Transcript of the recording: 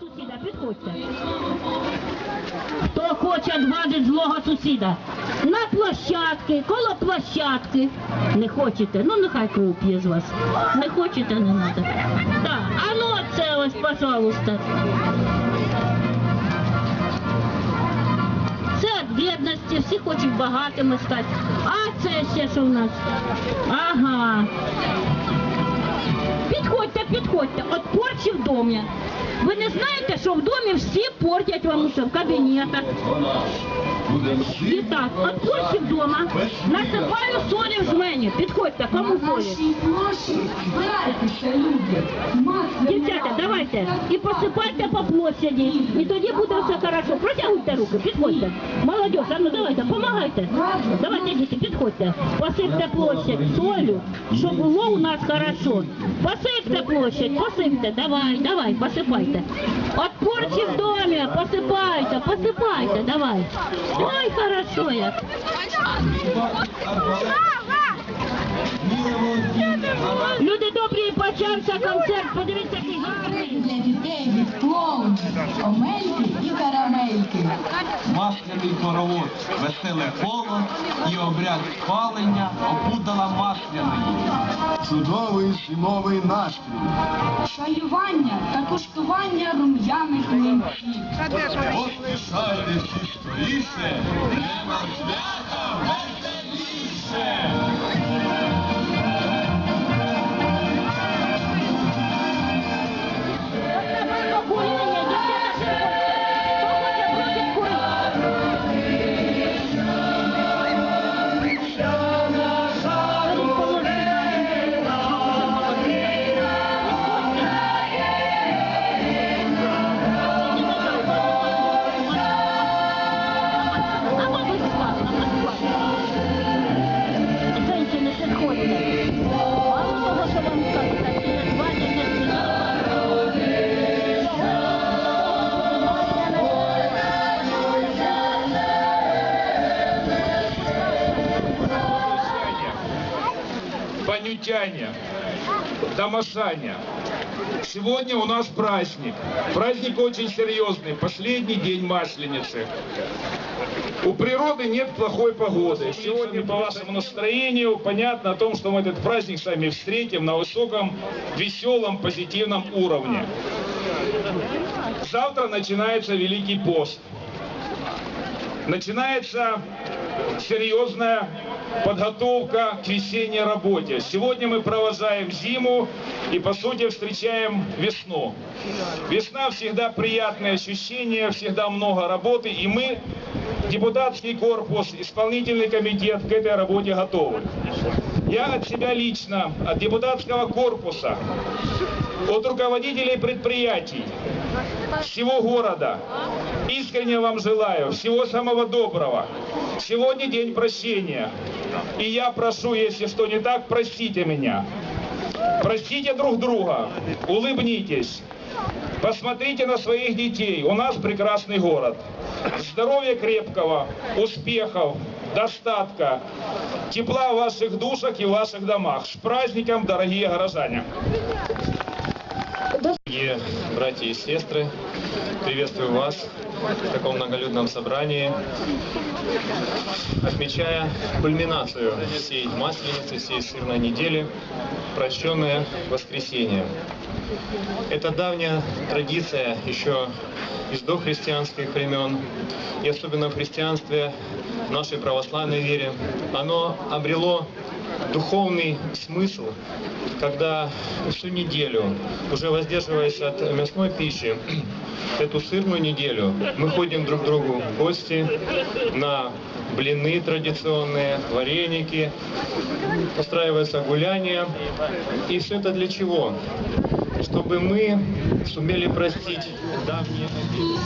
сусіда, підходьте. Хто хоче відвадити злого сусіда? На площадки, коло площадки. Не хочете? Ну нехай кров п'є з вас. Не хочете, не треба. Так, а ну це ось, пожалуйста. Це від бідності, всі хочуть багатими стати. А це ще що в нас? Ага. Підходьте, підходьте, от порчі в домі. Ви не знаєте, що в домі всі портять вам усе в кабінетах. І так, от порчі вдома, насипаю солі в жмені. Підходьте, кому солі? нашій площі збирайтеся, люди. Масляний Дівчата, ранок. давайте і посипайте по площаді, і тоді буде все хорошо. Протягуйте руки, підходьте. Молодь, а ну давайте, помагайте. Давайте, діти, підходьте. Посипте площадь солью, щоб було у нас хорошо. Посипте площадь, посипте, давай, давай, посипайте. От порчі в домі, посипайте, посипайте, давай. Ой, хорошо як. Люди добрі, почався концерт, подивіться, який гарний. Для дітей від клоунів, омельки і карамельки. Масляний хоровод, веселе коло і обряд спалення опудала масляної. Чудовий зимовий настрій. Шалювання та куштування рум'яних млинців. Поспішайте всі скоріше, нема свята веселіше. Понютяне, домашане. Сегодня у нас праздник. Праздник очень серьезный, последний день Масленицы. У природы нет плохой погоды. Сегодня по вашему настроению понятно о том, что мы этот праздник с вами встретим на высоком, веселом, позитивном уровне. Завтра начинается Великий пост. Начинается серьезная подготовка к весенней работе. Сегодня мы провожаем зиму и, по сути, встречаем весну. Весна всегда приятное ощущение, всегда много работы, и мы, депутатский корпус, исполнительный комитет к этой работе готовы. Я от себя лично, от депутатского корпуса, от руководителей предприятий, всего города. Искренне вам желаю всего самого доброго. Сегодня день прощения. И я прошу, если что не так, простите меня. Простите друг друга, улыбнитесь. Посмотрите на своих детей. У нас прекрасный город. Здоровья крепкого, успехов, достатка, тепла в ваших душах и в ваших домах. С праздником, дорогие горожане! Дорогие братья и сестры, приветствую вас в таком многолюдном собрании, отмечая кульминацию всей Масленицы, всей сырной недели, прощенное воскресенье. Это давняя традиция еще из дохристианских времен, и особенно в христианстве, в нашей православной вере, оно обрело духовный смысл, когда всю неделю, уже воздерживаясь от мясной пищи, эту сырную неделю мы ходим друг к другу в гости на блины традиционные, вареники, устраиваются гуляния. И все это для чего? Чтобы мы сумели простить давние обиды.